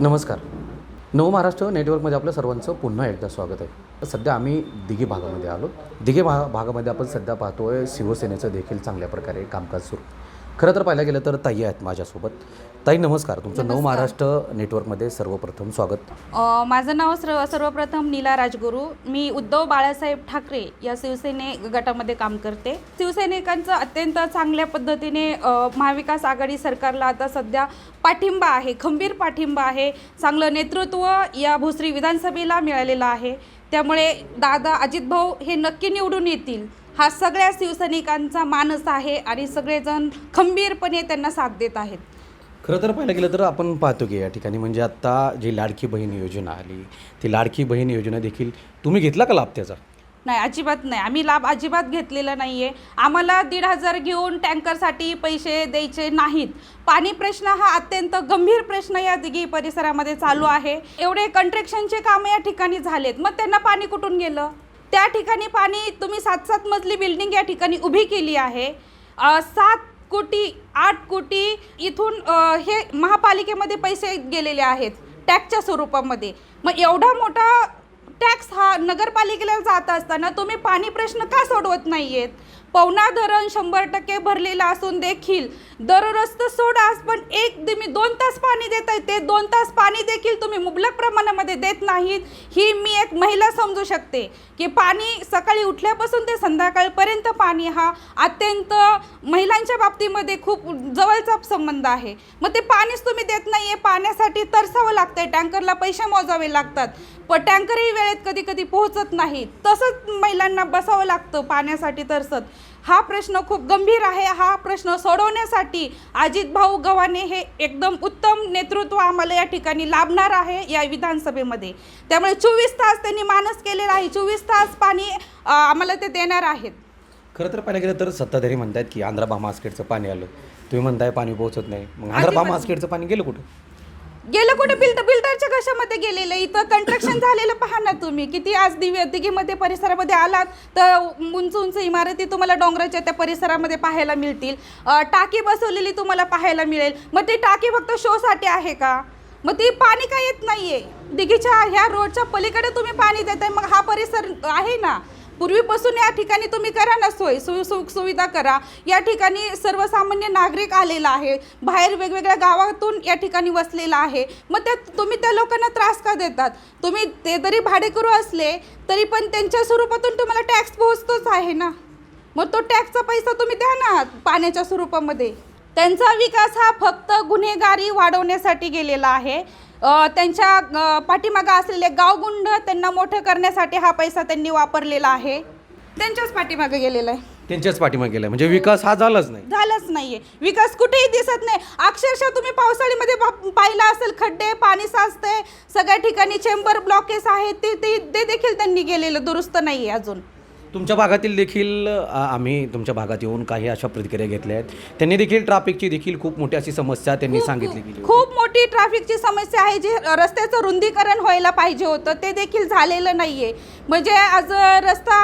नमस्कार. नव महाराष्ट्र नेटवर्कमध्ये आपलं सर्वांचं पुन्हा एकदा स्वागत आहे. सध्या आम्ही दिघे भागामध्ये आलो. दिघे भा भागामध्ये आपण सध्या पाहतोय शिवसेनेचं देखील चांगल्या प्रकारे कामकाज सुरू. खरं तर पाहायला गेलं तर ताई आहेत माझ्यासोबत. ताई नमस्कार. तुमचं नव नमस्कार. महाराष्ट्र नेटवर्कमध्ये सर्वप्रथम स्वागत. अ, माझं नाव सर्व सर्वप्रथम नीला राजगुरू. मी उद्धव बाळासाहेब ठाकरे या शिवसेने गटामध्ये काम करते. शिवसैनिकांचं अत्यंत चांगल्या पद्धतीने अ, महाविकास आघाडी सरकारला आता सध्या पाठिंबा आहे खंबीर पाठिंबा आहे. चांगलं नेतृत्व या भोसरी विधानसभेला मिळालेलं आहे. त्यामुळे दादा अजित भाऊ हे नक्की निवडून येतील. हा सगळ्या शिवसैनिकांचा मानस आहे आणि सगळेजण खंबीरपणे त्यांना साथ देत आहेत. खरं तर पाहायला गेलं तर आपण पाहतो की या ठिकाणी म्हणजे आत्ता जी लाडकी बहीण योजना आली ती लाडकी बहीण योजना देखील तुम्ही घेतला का लाभ त्याचा? नाही अजिबात नाही. आम्ही लाभ अजिबात घेतलेला नाही आहे आम्हाला दीड हजार घेऊन टँकरसाठी पैसे द्यायचे नाहीत. पाणी प्रश्न हा अत्यंत गंभीर प्रश्न या दिघी परिसरामध्ये चालू आहे. एवढे कंस्ट्रक्शनचे कामं या ठिकाणी झालेत. मग त्यांना पाणी कुठून गेलं? त्या ठिकाणी पाणी तुम्ही सात सात मजली बिल्डिंग या ठिकाणी उभी केली आहे. सात कोटी आठ कोटी इथून हे महापालिकेमध्ये पैसे गेलेले आहेत टॅक्सच्या स्वरूपामध्ये. मग एवढा मोठा टॅक्स हा नगरपालिकेला जात असताना तुम्ही पाणी प्रश्न का सोडवत नाही आहेत पवना धरण शंभर टक्के भरलेलं असून देखील दररोज तर सोडाच पण एक तुम्ही दोन तास पाणी देत आहे. ते दोन तास पाणी देखील तुम्ही मुबलक प्रमाणामध्ये देत नाहीत. ही मी एक महिला समजू शकते की पाणी सकाळी उठल्यापासून ते संध्याकाळपर्यंत पाणी हा अत्यंत महिलांच्या बाबतीमध्ये खूप जवळचा संबंध आहे. मग ते पाणीच तुम्ही देत नाही आहे पाण्यासाठी तरसावं लागतं आहे टँकरला पैसे मोजावे लागतात. पण टँकरही वेळेत कधी कधी पोहोचत नाही. तसंच महिलांना बसावं लागतं पाण्यासाठी तरसत. हा प्रश्न खूप गंभीर आहे. हा प्रश्न सोडवण्यासाठी अजित भाऊ गव्हाणे हे एकदम उत्तम नेतृत्व आम्हाला या ठिकाणी लाभणार आहे या विधानसभेमध्ये. त्यामुळे चोवीस तास त्यांनी मानस केलेला आहे. चोवीस तास पाणी आम्हाला ते देणार आहेत. खरं तर पाहायला गेलं तर सत्ताधारी म्हणतात की आंध्रा मास्केटचं पाणी आलं. तुम्ही म्हणताय पाणी पोहोचत नाही. मग आंध्रा अजिबात मास्केटचं पाणी गेलं कुठं? गेलं कुठे? बिल्डर बिल्डरच्या कशामध्ये गेलेलं इथं कंस्ट्रक्शन झालेलं पहा ना तुम्ही. किती आज दिव्य दिघीमध्ये परिसरामध्ये आलात तर उंच उंच इमारती तुम्हाला डोंगराच्या त्या परिसरामध्ये पाहायला मिळतील. टाकी बसवलेली तुम्हाला पाहायला मिळेल. मग ती टाकी फक्त शोसाठी आहे का? मग ती पाणी का येत नाहीये? दिघीच्या ह्या रोडच्या पलीकडे तुम्ही पाणी देताय मग हा परिसर आहे ना? पूर्वीपासून या ठिकाणी तुम्ही करा ना सोय सु सुख सुविधा करा. या ठिकाणी सर्वसामान्य नागरिक आलेला आहे. बाहेर वेगवेगळ्या गावातून या ठिकाणी वसलेला आहे. मग त्या तुम्ही त्या लोकांना त्रास का देतात? तुम्ही ते जरी भाडेकरू असले तरी पण त्यांच्या स्वरूपातून तुम्हाला टॅक्स पोहोचतोच आहे ना? मग तो टॅक्सचा पैसा तुम्ही द्या ना पाण्याच्या स्वरूपामध्ये. त्यांचा विकास हा फक्त गुन्हेगारी वाढवण्यासाठी गेलेला आहे. त्यांच्या पाठीमागं असलेले गावगुंड त्यांना मोठं करण्यासाठी हा पैसा त्यांनी वापरलेला आहे. त्यांच्याच पाठीमागे गेलेला आहे. त्यांच्याच पाठीमागे गेलं म्हणजे विकास हा झालाच नाही. झालंच नाहीये. विकास कुठेही दिसत नाही. अक्षरशः तुम्ही पावसाळ्यामध्ये पा- पाहिलं असेल खड्डे पाणी साचते सगळ्या ठिकाणी चेंबर ब्लॉकेज आहेत. ते ते ते देखील त्यांनी गेलेलं. दुरुस्त नाहीये अजून. तुमच्या भागातील देखील आम्ही तुमच्या भागात येऊन काही अशा प्रतिक्रिया घेतल्या आहेत. त्यांनी देखील ट्रॅफिकची देखील खूप मोठी अशी समस्या त्यांनी सांगितली गेली. खूप मोठी मोठी ट्रॅफिकची समस्या आहे जे रस्त्याचं रुंदीकरण व्हायला पाहिजे होतं ते देखील झालेलं नाही आहे म्हणजे आज रस्ता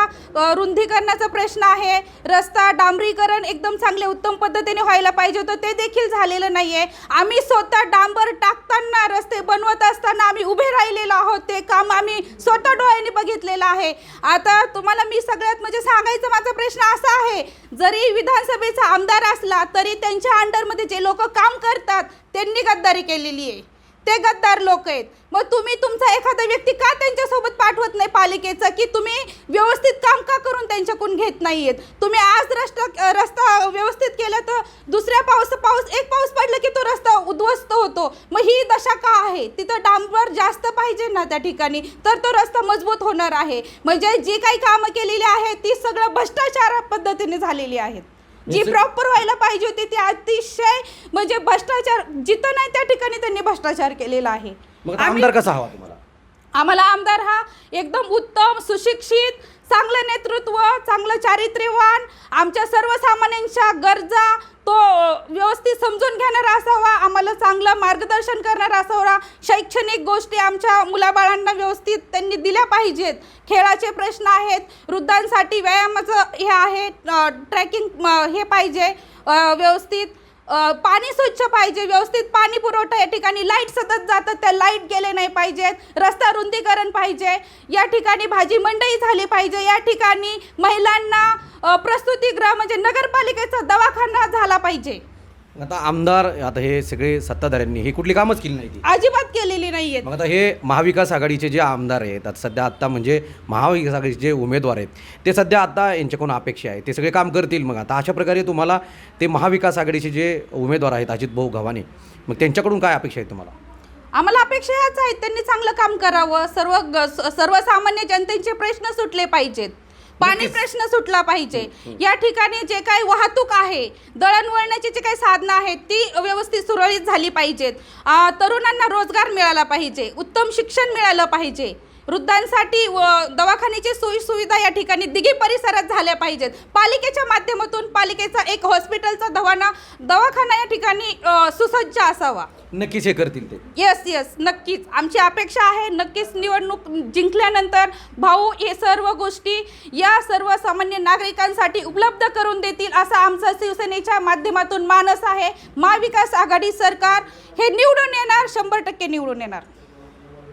रुंदीकरणाचा प्रश्न आहे रस्ता डांबरीकरण एकदम चांगले उत्तम पद्धतीने व्हायला पाहिजे होतं ते देखील झालेलं नाही आहे आम्ही स्वतः डांबर टाकताना रस्ते बनवत असताना आम्ही उभे राहिलेलो आहोत ते काम आम्ही स्वतः डोळ्याने बघितलेलं आहे. आता तुम्हाला मी सगळ्यात म्हणजे सांगायचं माझा प्रश्न असा आहे जरी विधानसभेचा आमदार असला तरी त्यांच्या अंडरमध्ये जे लोक काम करतात त्यांनी गद्दारी केलेली आहे. ते गद्दार लोक आहेत. मग तुम्ही तुमचा एखादा व्यक्ती का त्यांच्यासोबत पाठवत नाही पालिकेचं? की तुम्ही व्यवस्थित काम का करून त्यांच्याकडून घेत नाही आहेत तुम्ही आज रस्ता रस्ता व्यवस्थित केला तर दुसऱ्या पाऊस पाऊस एक पाऊस पडला की तो रस्ता उद्ध्वस्त होतो. मग ही दशा का आहे? तिथं डांबर जास्त पाहिजे ना त्या ठिकाणी? तर तो रस्ता मजबूत होणार आहे. म्हणजे जी काही कामं केलेली आहेत ती सगळं भ्रष्टाचार पद्धतीने झालेली आहेत. जी प्रॉपर व्हायला पाहिजे होती ती अतिशय म्हणजे भ्रष्टाचार जिथं नाही त्या ठिकाणी त्यांनी भ्रष्टाचार केलेला आहे. मग आता आम्ही- आमदार कसा हवा तुम्हाला? आम्हाला आमदार हा एकदम उत्तम सुशिक्षित चांगलं नेतृत्व चांगलं चारित्र्यवान आमच्या सर्वसामान्यांच्या गरजा तो व्यवस्थित समजून घेणारा असावा आम्हाला चांगलं मार्गदर्शन करणारा असावा. शैक्षणिक गोष्टी आमच्या मुलाबाळांना व्यवस्थित त्यांनी दिल्या पाहिजेत. खेळाचे प्रश्न आहेत वृद्धांसाठी व्यायामाचं हे आहे ट्रॅकिंग हे पाहिजे. व्यवस्थित पाणी स्वच्छ पाहिजे व्यवस्थित पाणी पुरवठा या ठिकाणी लाइट सतत जातात त्या लाइट गेले नाही पाहिजेत रस्ता रुंदीकरण पाहिजे या ठिकाणी भाजी मंडई झाली पाहिजे या ठिकाणी महिलांना प्रस्तुतीगृह म्हणजे नगरपालिकेचा दवाखाना झाला पाहिजे. आता आमदार आता हे सगळे सत्ताधाऱ्यांनी ही कुठली कामच केली नाही ती. अजिबात केलेली नाहीये मग आता हे महाविकास आघाडीचे जे आमदार आहेत आता सध्या आत्ता म्हणजे महाविकास आघाडीचे जे उमेदवार आहेत ते सध्या आता यांच्याकडून अपेक्षा आहे ते सगळे काम करतील मग आता. अशा प्रकारे तुम्हाला ते महाविकास आघाडीचे जे उमेदवार आहेत अजित भाऊ गव्हाणे मग त्यांच्याकडून काय अपेक्षा आहे तुम्हाला? आम्हाला अपेक्षा ह्याच आहेत त्यांनी चांगलं काम करावं सर्व ग- सर्वसामान्य जनतेचे प्रश्न सुटले पाहिजेत. पाणी प्रश्न सुटला पाहिजे. या ठिकाणी जे काही वाहतूक आहे दळणवळणाची जे काही साधनं आहेत ती व्यवस्थित सुरळीत झाली पाहिजेत. तरुणांना रोजगार मिळाला पाहिजे उत्तम शिक्षण मिळालं पाहिजे. वृद्धांसाठी व दवाखान्याची सोयी सुविधा या ठिकाणी दिघी परिसरात झाल्या पाहिजेत. पालिकेच्या माध्यमातून पालिकेचा एक हॉस्पिटलचा दवाना दवाखाना या ठिकाणी सुसज्ज असावा. नक्कीच हे करतील ते. येस येस नक्कीच. आमची अपेक्षा आहे नक्कीच निवडणूक जिंकल्यानंतर भाऊ हे सर्व गोष्टी या सर्वसामान्य नागरिकांसाठी उपलब्ध करून देतील असा आमचा शिवसेनेच्या माध्यमातून मानस आहे. महाविकास आघाडी सरकार हे निवडून येणार शंभर टक्के निवडून येणार.